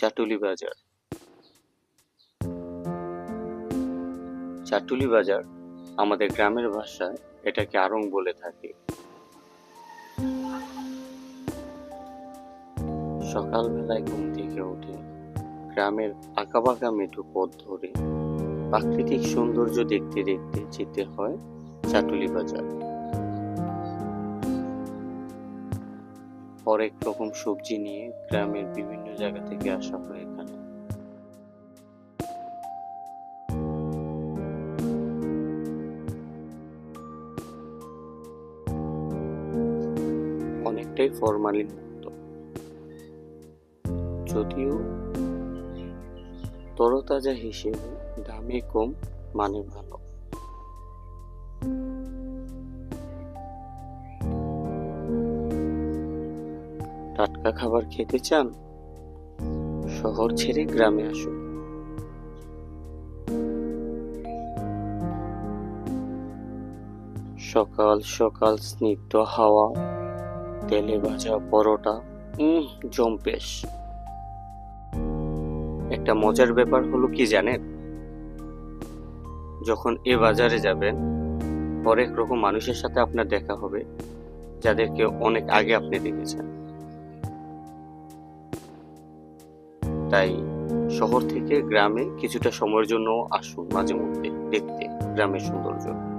চাটুলি বাজার। চাটুলি বাজার আমাদের গ্রামের ভাষায় এটাকে আড়ং বলে থাকি। সকালবেলায় ঘুম থেকে উঠে গ্রামের আঁকাবাঁকা মেঠো পথ ধরে প্রাকৃতিক সৌন্দর্য দেখতে দেখতে যেতে হয় চাটুলি বাজার। হরেক রকম সবজি নিয়ে গ্রামের বিভিন্ন জায়গা থেকে আসা হয় এখানে। অনেকটাই ফরমালিন মুক্ত। যদিও তরতাজা হিসেবে দামে কম মানে ভালো। টাটকা খাবার খেতে চান, শহর ছেড়ে গ্রামে আসুন। সকাল সকাল স্নিগ্ধ হাওয়া, তেলে ভাজা পরোটা জম্পেশ একটা মজার ব্যাপার হলো কি জানেন? যখন এ বাজারে যাবেন হরেক রকম মানুষের সাথে আপনার দেখা হবে, যাদেরকে অনেক আগে আপনি দেখেছেন। তাই শহর থেকে গ্রামে কিছুটা সময়ের জন্য আসুন মাঝে মধ্যে দেখতে গ্রামের সৌন্দর্য।